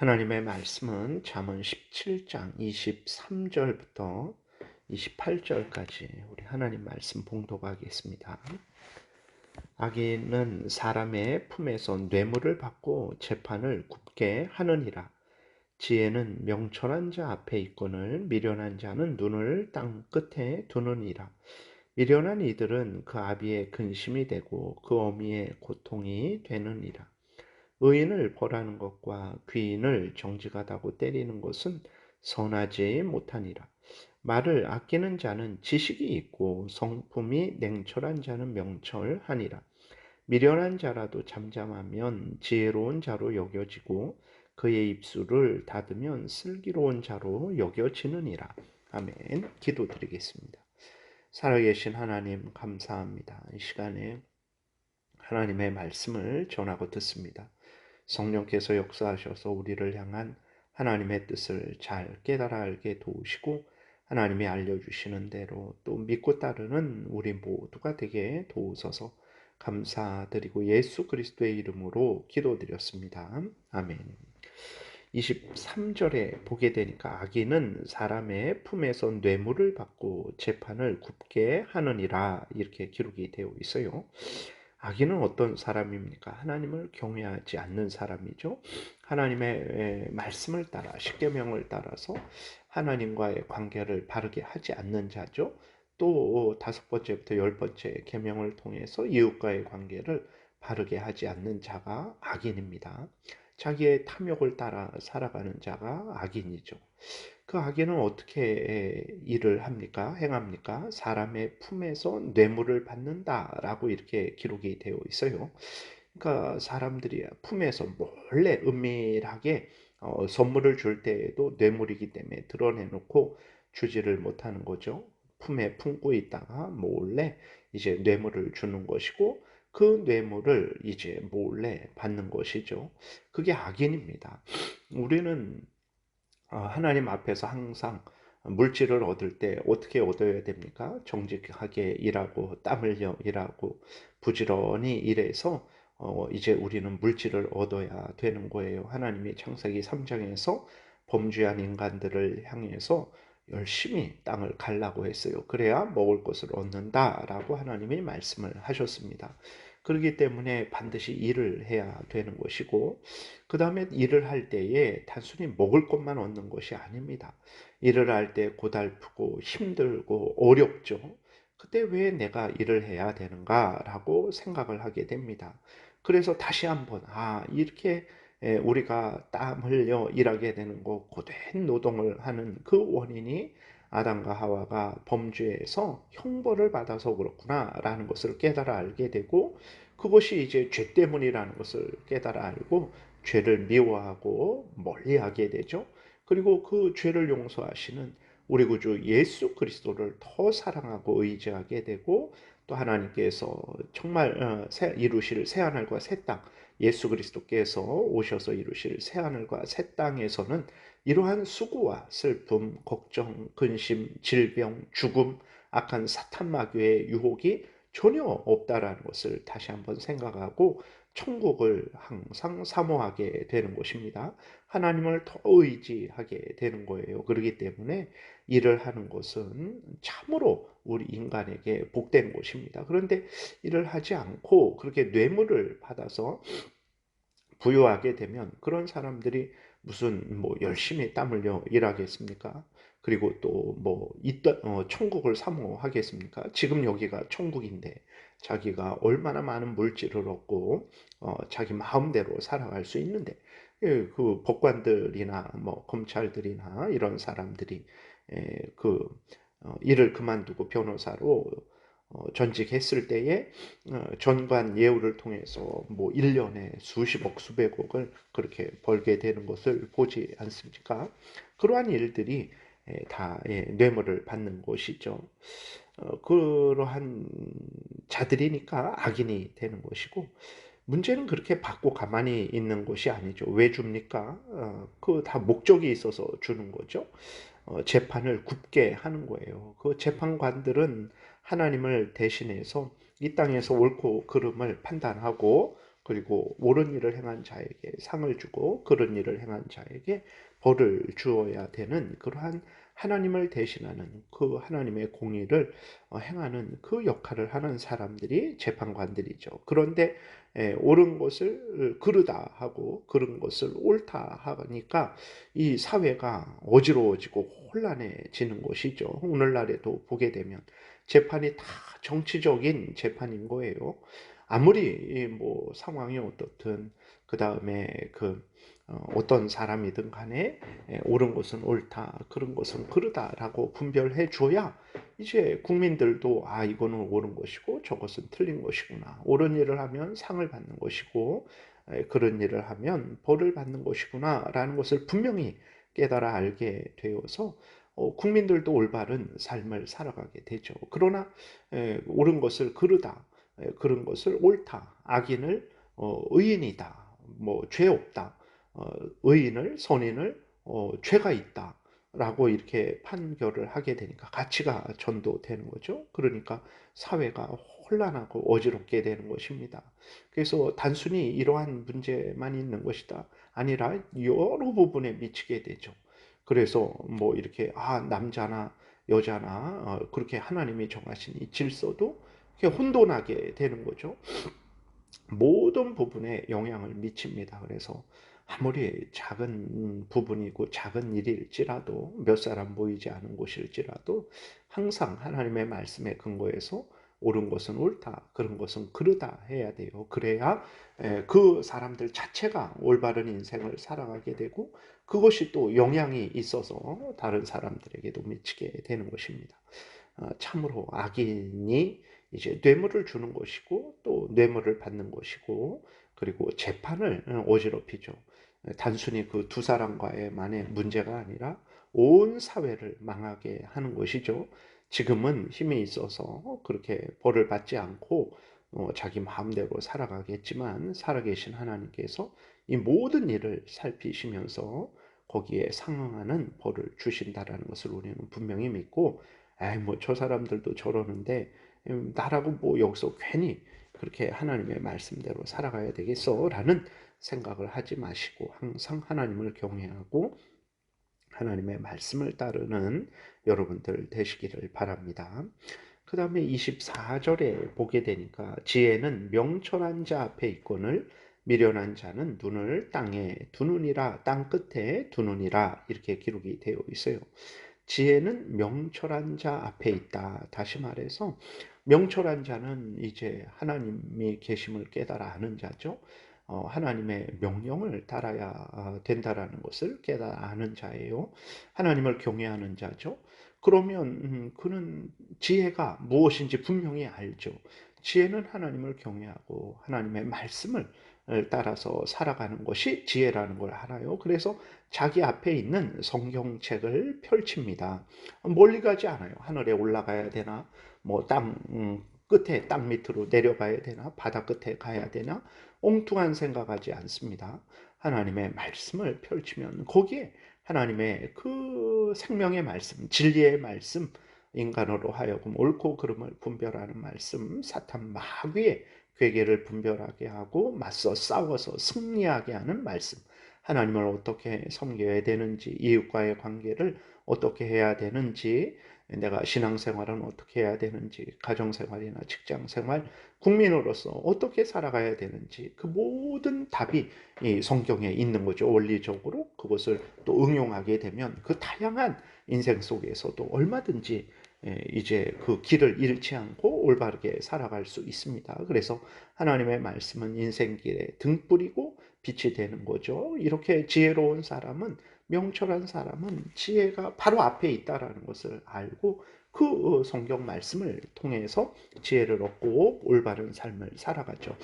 하나님의 말씀은 잠언 17장 23절부터 28절까지 우리 하나님 말씀 봉독하겠습니다. 악인은 사람의 품에서 뇌물을 받고 재판을 굽게 하느니라. 지혜는 명철한 자 앞에 있거늘 미련한 자는 눈을 땅 끝에 두느니라. 미련한 이들은 그 아비의 근심이 되고 그 어미의 고통이 되느니라. 의인을 벌하는 것과 귀인을 정직하다고 때리는 것은 선하지 못하니라. 말을 아끼는 자는 지식이 있고 성품이 냉철한 자는 명철하니라. 미련한 자라도 잠잠하면 지혜로운 자로 여겨지고 그의 입술을 닫으면 슬기로운 자로 여겨지느니라. 아멘. 기도드리겠습니다. 살아계신 하나님 감사합니다. 이 시간에 하나님의 말씀을 전하고 듣습니다. 성령께서 역사하셔서 우리를 향한 하나님의 뜻을 잘 깨달아 알게 도우시고 하나님이 알려주시는 대로 또 믿고 따르는 우리 모두가 되게 도우소서 감사드리고 예수 그리스도의 이름으로 기도드렸습니다. 아멘. 23절에 보게 되니까 악인은 사람의 품에서 뇌물을 받고 재판을 굽게 하느니라 이렇게 기록이 되어 있어요. 악인은 어떤 사람입니까? 하나님을 경외하지 않는 사람이죠. 하나님의 말씀을 따라 십계명을 따라서 하나님과의 관계를 바르게 하지 않는 자죠. 또 다섯 번째부터 열 번째 계명을 통해서 이웃과의 관계를 바르게 하지 않는 자가 악인입니다. 자기의 탐욕을 따라 살아가는 자가 악인이죠. 그 악인은 어떻게 일을 합니까? 행합니까? 사람의 품에서 뇌물을 받는다라고 이렇게 기록이 되어 있어요. 그러니까 사람들이 품에서 몰래 은밀하게 어, 선물을 줄 때에도 뇌물이기 때문에 드러내놓고 주지를 못하는 거죠. 품에 품고 있다가 몰래 이제 뇌물을 주는 것이고 그 뇌물을 이제 몰래 받는 것이죠. 그게 악인입니다. 우리는 어, 하나님 앞에서 항상 물질을 얻을 때 어떻게 얻어야 됩니까? 정직하게 일하고 땀 흘려 일하고 부지런히 일해서 어 이제 우리는 물질을 얻어야 되는 거예요. 하나님이 창세기 3장에서 범죄한 인간들을 향해서 열심히 땅을 갈라고 했어요. 그래야 먹을 것을 얻는다라고 하나님이 말씀을 하셨습니다. 그렇기 때문에 반드시 일을 해야 되는 것이고 그 다음에 일을 할 때에 단순히 먹을 것만 얻는 것이 아닙니다. 일을 할 때 고달프고 힘들고 어렵죠. 그때 왜 내가 일을 해야 되는가라고 생각을 하게 됩니다. 그래서 다시 한번 아 이렇게 우리가 땀 흘려 일하게 되는 거 고된 노동을 하는 그 원인이 아담과 하와가 범죄에서 형벌을 받아서 그렇구나라는 것을 깨달아 알게 되고 그것이 이제 죄 때문이라는 것을 깨달아 알고 죄를 미워하고 멀리하게 되죠. 그리고 그 죄를 용서하시는 우리 구주 예수 그리스도를 더 사랑하고 의지하게 되고 또 하나님께서 정말 어, 이루실 새 하늘과 새 땅, 예수 그리스도께서 오셔서 이루실 새 하늘과 새 땅에서는 이러한 수고와 슬픔, 걱정, 근심, 질병, 죽음, 악한 사탄 마귀의 유혹이 전혀 없다라는 것을 다시 한번 생각하고 천국을 항상 사모하게 되는 것입니다. 하나님을 더 의지하게 되는 거예요. 그렇기 때문에 일을 하는 것은 참으로 우리 인간에게 복된 것입니다. 그런데 일을 하지 않고 그렇게 뇌물을 받아서 부여하게 되면 그런 사람들이 무슨 뭐 열심히 땀 흘려 일하겠습니까? 그리고 또 뭐 있던 어, 천국을 사모하겠습니까? 지금 여기가 천국인데 자기가 얼마나 많은 물질을 얻고 어, 자기 마음대로 살아갈 수 있는데 예, 그 법관들이나 뭐 검찰들이나 이런 사람들이 예, 그 어, 일을 그만두고 변호사로 어, 전직했을 때에 어, 전관 예우를 통해서 뭐 1년에 수십억 수백억을 그렇게 벌게 되는 것을 보지 않습니까? 그러한 일들이 다 뇌물을 받는 것이죠. 그러한 자들이니까 악인이 되는 것이고 문제는 그렇게 받고 가만히 있는 것이 아니죠. 왜 줍니까? 그다 목적이 있어서 주는 거죠. 재판을 굽게 하는 거예요. 그 재판관들은 하나님을 대신해서 이 땅에서 옳고 그름을 판단하고 그리고 옳은 일을 행한 자에게 상을 주고 그런 일을 행한 자에게 벌을 주어야 되는 그러한 하나님을 대신하는 그 하나님의 공의를 어, 행하는 그 역할을 하는 사람들이 재판관들이죠. 그런데 예, 옳은 것을 그르다 하고 그런 것을 옳다 하니까 이 사회가 어지러워지고 혼란해지는 것이죠. 오늘날에도 보게 되면 재판이 다 정치적인 재판인 거예요. 아무리 뭐 상황이 어떻든 그 다음에 그 어, 떤 사람이든 간에 예, 옳은 것은 옳다, 그런 것은 그르다라고 분별해 줘야 이제 국민들도 아 이거는 옳은 것이고 저것은 틀린 것이구나. 옳은 일을 하면 상을 받는 것이고 예, 그런 일을 하면 벌을 받는 것이구나라는 것을 분명히 깨달아 알게 되어서 어, 국민들도 올바른 삶을 살아가게 되죠. 그러나 예, 옳은 것을 그르다, 그런 것을 옳다, 악인을 어, 의인이다, 뭐 죄 없다. 어, 의인을 선인을 어, 죄가 있다 라고 이렇게 판결을 하게 되니까 가치가 전도되는 거죠. 그러니까 사회가 혼란하고 어지럽게 되는 것입니다. 그래서 단순히 이러한 문제만 있는 것이다 아니라 여러 부분에 미치게 되죠. 그래서 뭐 이렇게 아 남자나 여자나 어, 그렇게 하나님이 정하신 이 질서도 혼돈하게 되는 거죠. 모든 부분에 영향을 미칩니다. 그래서 아무리 작은 부분이고 작은 일일지라도 몇 사람 모이지 않은 곳일지라도 항상 하나님의 말씀에 근거해서 옳은 것은 옳다, 그런 것은 그르다 해야 돼요. 그래야 그 사람들 자체가 올바른 인생을 살아가게 되고 그것이 또 영향이 있어서 다른 사람들에게도 미치게 되는 것입니다. 어, 참으로 악인이 이제 뇌물을 주는 것이고 또 뇌물을 받는 것이고 그리고 재판을 어, 어지럽히죠. 단순히 그 두 사람과의 만의 문제가 아니라 온 사회를 망하게 하는 것이죠. 지금은 힘이 있어서 그렇게 벌을 받지 않고 어, 자기 마음대로 살아가겠지만 살아계신 하나님께서 이 모든 일을 살피시면서 거기에 상응하는 벌을 주신다라는 것을 우리는 분명히 믿고 에이 뭐 저 사람들도 저러는데 음, 나라고 뭐 여기서 괜히 그렇게 하나님의 말씀대로 살아가야 되겠어 라는 생각을 하지 마시고 항상 하나님을 경외하고 하나님의 말씀을 따르는 여러분들 되시기를 바랍니다. 그 다음에 24절에 보게 되니까 지혜는 명철한 자 앞에 있거늘 미련한 자는 눈을 땅에 두느니라 땅 끝에 두느니라 이렇게 기록이 되어 있어요. 지혜는 명철한 자 앞에 있다. 다시 말해서 명철한 자는 이제 하나님이 계심을 깨달아 아는 자죠. 어, 하나님의 명령을 따라야 어, 된다라는 것을 깨달아 아는 자예요. 하나님을 경외하는 자죠. 그러면 음, 그는 지혜가 무엇인지 분명히 알죠. 지혜는 하나님을 경외하고 하나님의 말씀을 따라서 살아가는 것이 지혜라는 걸 알아요. 그래서 자기 앞에 있는 성경책을 펼칩니다. 멀리 가지 않아요. 하늘에 올라가야 되나, 뭐땅 음, 끝에 땅 밑으로 내려가야 되나, 바다 끝에 가야 되나, 엉뚱한 생각하지 않습니다. 하나님의 말씀을 펼치면 거기에 하나님의 그 생명의 말씀, 진리의 말씀, 인간으로 하여금 옳고 그름을 분별하는 말씀, 사탄 마귀의 괴계를 분별하게 하고 맞서 싸워서 승리하게 하는 말씀, 하나님을 어떻게 섬겨야 되는지, 이웃과의 관계를 어떻게 해야 되는지, 내가 신앙생활은 어떻게 해야 되는지, 가정생활이나 직장생활, 국민으로서 어떻게 살아가야 되는지 그 모든 답이 이 성경에 있는 거죠. 원리적으로 그것을 또 응용하게 되면 그 다양한 인생 속에서도 얼마든지 이제 그 길을 잃지 않고 올바르게 살아갈 수 있습니다. 그래서 하나님의 말씀은 인생길에 등불이고 빛이 되는 거죠. 이렇게 지혜로운 사람은 명철한 사람은 지혜가 바로 앞에 있다라는 것을 알고 그 성경 말씀을 통해서 지혜를 얻고 올바른 삶을 살아가죠.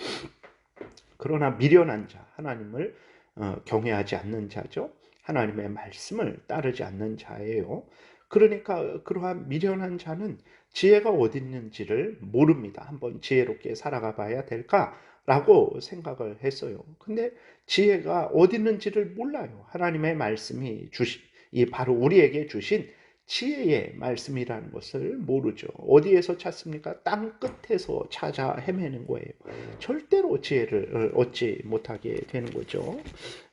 그러나 미련한 자, 하나님을 어, 경외하지 않는 자죠. 하나님의 말씀을 따르지 않는 자예요. 그러니까 그러한 미련한 자는 지혜가 어디 있는지를 모릅니다. 한번 지혜롭게 살아가 봐야 될까 라고 생각을 했어요. 근데 지혜가 어디 있는지를 몰라요. 하나님의 말씀이 주신 이 바로 우리에게 주신 지혜의 말씀이라는 것을 모르죠. 어디에서 찾습니까? 땅 끝에서 찾아 헤매는 거예요. 절대로 지혜를 얻지 못하게 되는 거죠.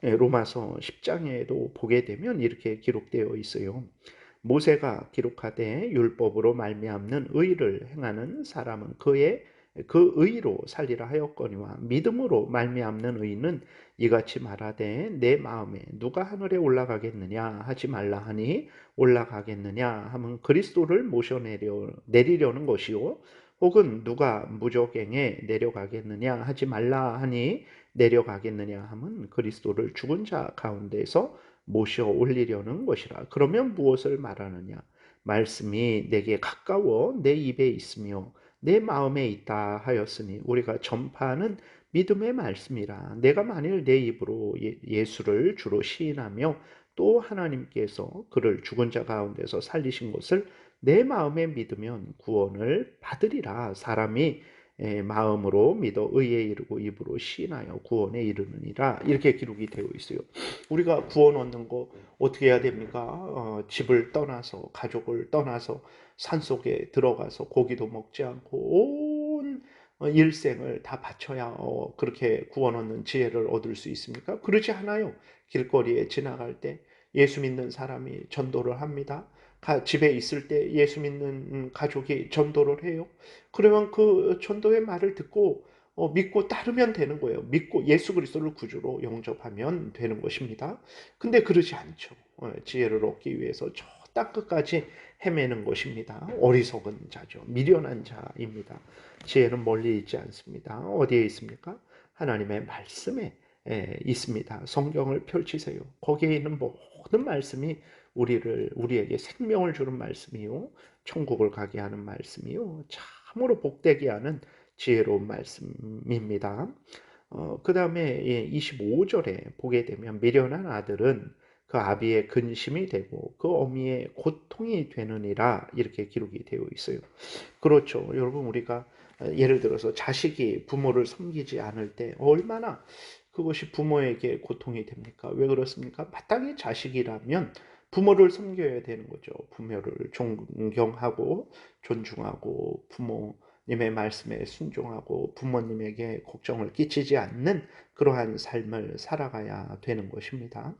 예, 로마서 10장에도 보게 되면 이렇게 기록되어 있어요. 모세가 기록하되 율법으로 말미암는 의를 행하는 사람은 그의 그 의로 살리라 하였거니와 믿음으로 말미암는 의는 이같이 말하되 내 마음에 누가 하늘에 올라가겠느냐? 하지 말라 하니 올라가겠느냐? 하면 그리스도를 모셔내려 내리려는 것이요. 혹은 누가 무적행에 내려가겠느냐? 하지 말라 하니 내려가겠느냐? 하면 그리스도를 죽은 자 가운데서 모셔 올리려는 것이라. 그러면 무엇을 말하느냐? 말씀이 내게 가까워 내 입에 있으며 내 마음에 있다 하였으니 우리가 전파하는 믿음의 말씀이라 내가 만일 내 입으로 예, 예수를 주로 시인하며 또 하나님께서 그를 죽은 자 가운데서 살리신 것을 내 마음에 믿으면 구원을 받으리라 사람이 마음으로 믿어 의에 이르고 입으로 시인하여 구원에 이르느니라 이렇게 기록이 되어 있어요. 우리가 구원 얻는 거 어떻게 해야 됩니까? 어, 집을 떠나서 가족을 떠나서 산 속에 들어가서 고기도 먹지 않고 온 어, 일생을 다 바쳐야 어, 그렇게 구원 얻는 지혜를 얻을 수 있습니까? 그러지 않아요. 길거리에 지나갈 때 예수 믿는 사람이 전도를 합니다. 집에 있을 때 예수 믿는 음, 가족이 전도를 해요. 그러면 그 전도의 말을 듣고 어, 믿고 따르면 되는 거예요. 믿고 예수 그리스도를 구주로 영접하면 되는 것입니다. 근데 그러지 않죠. 어, 지혜를 얻기 위해서 저 땅 끝까지 헤매는 것입니다. 어리석은 자죠. 미련한 자입니다. 지혜는 멀리 있지 않습니다. 어디에 있습니까? 하나님의 말씀에 에, 있습니다. 성경을 펼치세요. 거기에 있는 모든 말씀이 우리를 우리에게 생명을 주는 말씀이요, 천국을 가게 하는 말씀이요, 참으로 복되게 하는 지혜로운 말씀입니다. 어, 그 다음에 25절에 보게 되면 미련한 아들은 그 아비의 근심이 되고 그 어미의 고통이 되느니라 이렇게 기록이 되어 있어요. 그렇죠. 여러분 우리가 예를 들어서 자식이 부모를 섬기지 않을 때 얼마나 그것이 부모에게 고통이 됩니까? 왜 그렇습니까? 마땅히 자식이라면 부모를 섬겨야 되는 거죠. 부모를 존경하고 존중하고 부모님의 말씀에 순종하고 부모님에게 걱정을 끼치지 않는 그러한 삶을 살아가야 되는 것입니다.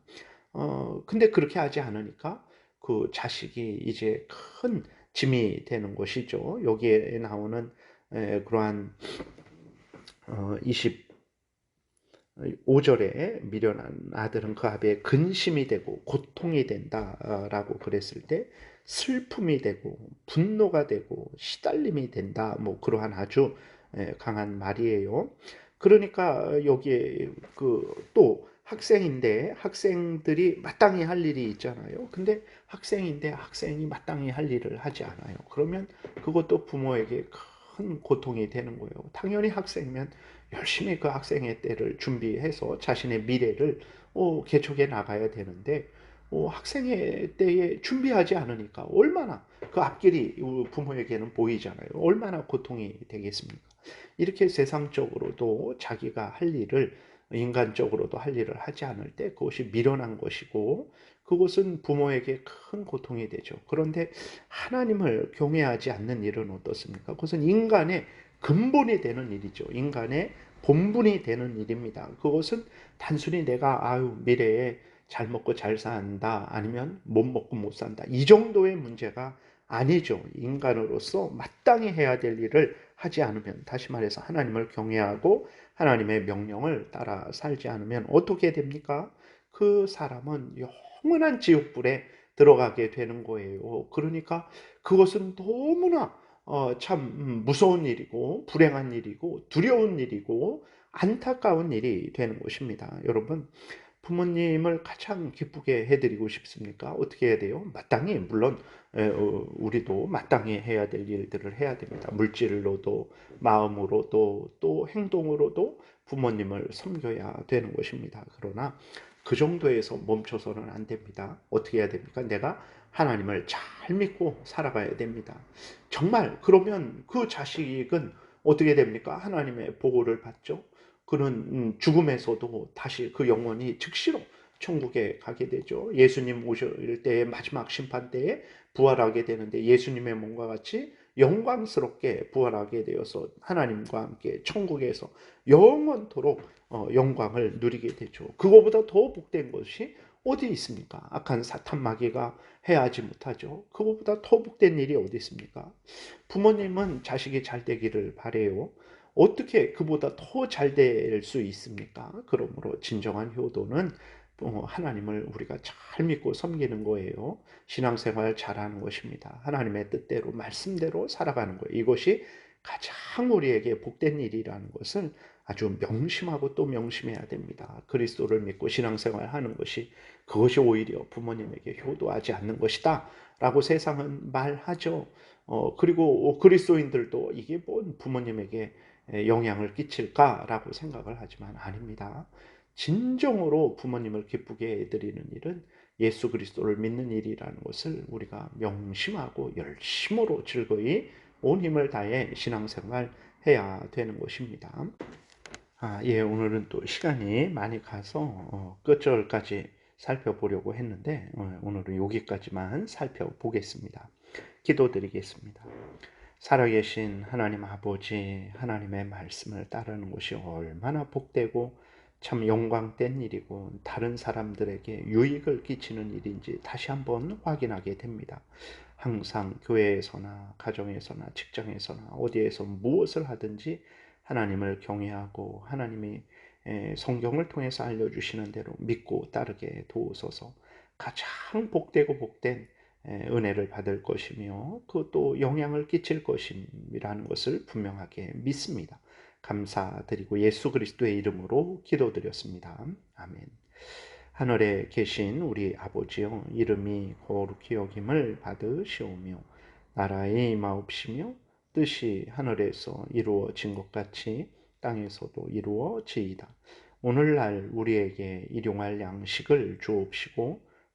어, 근데 그렇게 하지 않으니까 그 자식이 이제 큰 짐이 되는 것이죠. 여기에 나오는 에, 그러한 어, 25절에 미련한 아들은 그 아비의 근심이 되고 고통이 된다라고 그랬을 때 슬픔이 되고 분노가 되고 시달림이 된다. 뭐 그러한 아주 강한 말이에요. 그러니까 여기에 그 또 학생인데 학생들이 마땅히 할 일이 있잖아요. 근데 학생인데 학생이 마땅히 할 일을 하지 않아요. 그러면 그것도 부모에게 큰 고통이 되는 거예요. 당연히 학생이면 열심히 그 학생의 때를 준비해서 자신의 미래를 어, 개척해 나가야 되는데 어, 학생의 때에 준비하지 않으니까 얼마나 그 앞길이 부모에게는 보이잖아요. 얼마나 고통이 되겠습니까? 이렇게 세상적으로도 자기가 할 일을 인간적으로도 할 일을 하지 않을 때 그것이 미련한 것이고 그것은 부모에게 큰 고통이 되죠. 그런데 하나님을 경외하지 않는 일은 어떻습니까? 그것은 인간의 근본이 되는 일이죠. 인간의 본분이 되는 일입니다. 그것은 단순히 내가 아유 미래에 잘 먹고 잘 산다 아니면 못 먹고 못 산다 이 정도의 문제가 아니죠. 인간으로서 마땅히 해야 될 일을 하지 않으면 다시 말해서 하나님을 경외하고 하나님의 명령을 따라 살지 않으면 어떻게 됩니까? 그 사람은 영원한 지옥불에 들어가게 되는 거예요. 그러니까 그것은 너무나 어, 참 무서운 일이고 불행한 일이고 두려운 일이고 안타까운 일이 되는 것입니다. 여러분 부모님을 가장 기쁘게 해드리고 싶습니까? 어떻게 해야 돼요? 마땅히 물론 어, 우리도 마땅히 해야 될 일들을 해야 됩니다. 물질로도 마음으로도 또 행동으로도 부모님을 섬겨야 되는 것입니다. 그러나 그 정도에서 멈춰서는 안 됩니다. 어떻게 해야 됩니까? 내가 하나님을 잘 믿고 살아가야 됩니다. 정말 그러면 그 자식은 어떻게 됩니까? 하나님의 보고를 받죠. 그는 음, 죽음에서도 다시 그 영혼이 즉시로 천국에 가게 되죠. 예수님 오실 때의 마지막 심판 때에 부활하게 되는데 예수님의 몸과 같이 영광스럽게 부활하게 되어서 하나님과 함께 천국에서 영원토록 어, 영광을 누리게 되죠. 그거보다 더 복된 것이 어디 있습니까? 악한 사탄 마귀가 해하지 못하죠. 그거보다 더 복된 일이 어디 있습니까? 부모님은 자식이 잘 되기를 바래요. 어떻게 그보다 더 잘 될 수 있습니까? 그러므로 진정한 효도는 어, 하나님을 우리가 잘 믿고 섬기는 거예요. 신앙생활 잘하는 것입니다. 하나님의 뜻대로 말씀대로 살아가는 거예요. 이것이 가장 우리에게 복된 일이라는 것을 아주 명심하고 또 명심해야 됩니다. 그리스도를 믿고 신앙생활 하는 것이 그것이 오히려 부모님에게 효도하지 않는 것이다. 라고 세상은 말하죠. 어, 그리고 그리스도인들도 이게 뭔 부모님에게 영향을 끼칠까라고 생각을 하지만 아닙니다. 진정으로 부모님을 기쁘게 해드리는 일은 예수 그리스도를 믿는 일이라는 것을 우리가 명심하고 열심으로 즐거이 온 힘을 다해 신앙생활 해야 되는 것입니다. 아, 예, 오늘은 또 시간이 많이 가서 어, 끝절까지 살펴보려고 했는데 어, 오늘은 여기까지만 살펴보겠습니다. 기도드리겠습니다. 살아계신 하나님 아버지 하나님의 말씀을 따르는 것이 얼마나 복되고 참 영광된 일이고 다른 사람들에게 유익을 끼치는 일인지 다시 한번 확인하게 됩니다. 항상 교회에서나 가정에서나 직장에서나 어디에서 무엇을 하든지 하나님을 경외하고 하나님이 성경을 통해서 알려주시는 대로 믿고 따르게 도우소서 가장 복되고 복된 은혜를 받을 것이며 그것도 영향을 끼칠 것임이라는 것을 분명하게 믿습니다. 감사드리고 예수 그리스도의 이름으로 기도드렸습니다. 아멘. 하늘에 계신 우리 아버지여 이름이 거룩히 여김을 받으시오며 나라의 임하옵시며 뜻이 하늘에서 이루어진 것 같이 땅에서도 이루어지이다. 오늘날 우리에게 일용할 양식을 주옵시고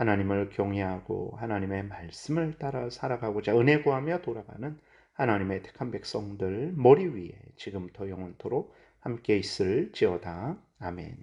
하나님을 경외하고 하나님의 말씀을 따라 살아가고자 은혜 구하며 돌아가는 하나님의 택한 백성들 머리 위에 지금부터 영원토록 함께 있을지어다. 아멘.